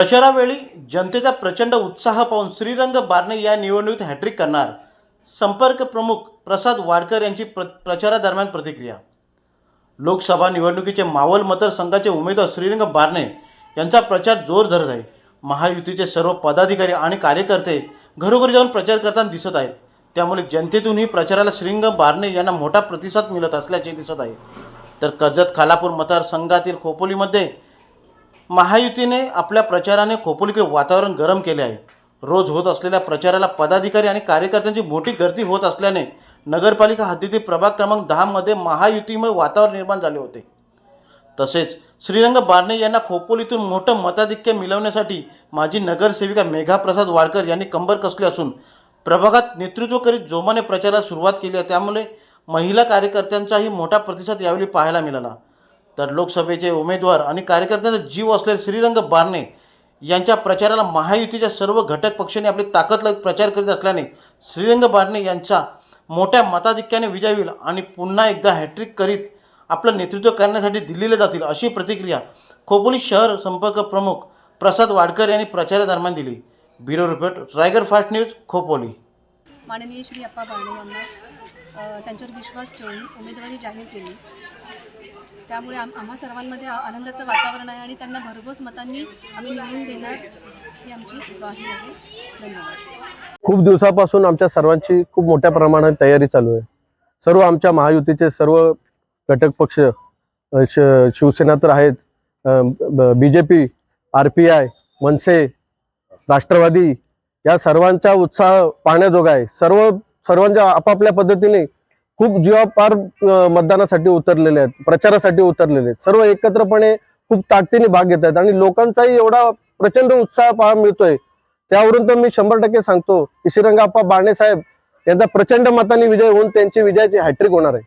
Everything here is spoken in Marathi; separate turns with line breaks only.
प्रचारावेळी जनतेचा प्रचंड उत्साह पाहून श्रीरंग बारणे या निवडणुकीत हॅट्रिक करणार संपर्क प्रमुख प्रसाद वाडकर यांची प्र प्रचारादरम्यान प्रतिक्रिया. लोकसभा निवडणुकीचे मावल मतदारसंघाचे उमेदवार श्रीरंग बारणे यांचा प्रचार जोर धरत आहे. महायुतीचे सर्व पदाधिकारी आणि कार्यकर्ते घरोघरी जाऊन प्रचार करताना दिसत आहेत. त्यामुळे जनतेतूनही प्रचाराला श्रीरंग बारणे यांना मोठा प्रतिसाद मिळत असल्याचे दिसत आहे. तर कर्जत खालापूर मतदारसंघातील खोपोलीमध्ये महायुतीने आपल्या प्रचाराने खोपोलीकडे वातावरण गरम केले आहे. रोज होत असलेल्या प्रचाराला पदाधिकारी आणि कार्यकर्त्यांची मोठी गर्दी होत असल्याने नगरपालिका हद्दीतील प्रभाग क्रमांक दहामध्ये महायुतीमुळे वातावरण निर्माण झाले होते. तसेच श्रीरंग बारणे यांना खोपोलीतून मोठं मताधिक्य मिळवण्यासाठी माजी नगरसेविका मेघा प्रसाद वाडकर यांनी कंबर कसली असून प्रभागात नेतृत्व करीत जोमाने प्रचाराला सुरुवात केली आहे. त्यामुळे महिला कार्यकर्त्यांचाही मोठा प्रतिसाद यावेळी पाहायला मिळाला. तर लोकसभेचे उमेदवार आणि कार्यकर्त्यांचा जीव असलेले श्रीरंग बारणे यांच्या प्रचाराला महायुतीच्या सर्व घटक पक्षांनी आपली ताकद लावून प्रचार करीत असल्याने श्रीरंग बारणे यांचा मोठ्या मताधिक्याने विजय होईल आणि पुन्हा एकदा हॅट्रिक करीत आपलं नेतृत्व करण्यासाठी दिल्लीला जातील अशी प्रतिक्रिया खोपोली शहर संपर्क प्रमुख प्रसाद वाडकर यांनी प्रचारादरम्यान दिली. Bureau report Raigad fast news Khopoli.
माननीय श्री अप्पा बाणे यांना त्यांच्यावर विश्वास ठेवून उमेदवारी जाहीर केली. त्यामुळे आम आम्हा सर्वांमध्ये आनंदाचं वातावरण आहे आणि त्यांना भरघोस मतांनी आम्ही निवडून देणार ही आमची ग्वाही आहे. धन्यवाद.
खूप दिवसापासून आमच्या सर्वांची खूप मोठ्या प्रमाणात तयारी चालू आहे. सर्व आमच्या महायुतीचे सर्व घटक पक्ष श शिवसेना तर आहेत B J P R P I मनसे राष्ट्रवादी या सर्वांचा उत्साह पाहण्याजोगा आहे. सर्व सर्वांच्या आपापल्या पद्धतीने खूप जीवापार अ, मतदानासाठी उतरलेले आहेत प्रचारासाठी उतरलेले आहेत. सर्व एकत्रपणे खूप ताकदीने भाग घेत आहेत आणि लोकांचाही एवढा प्रचंड उत्साह पाहा मिळतोय. त्यावरून तर मी शंभर टक्के सांगतो की श्रीरंगाप्पा बाणे साहेब यांचा प्रचंड मताने विजय होऊन त्यांची विजयाची हॅट्रिक होणार आहे.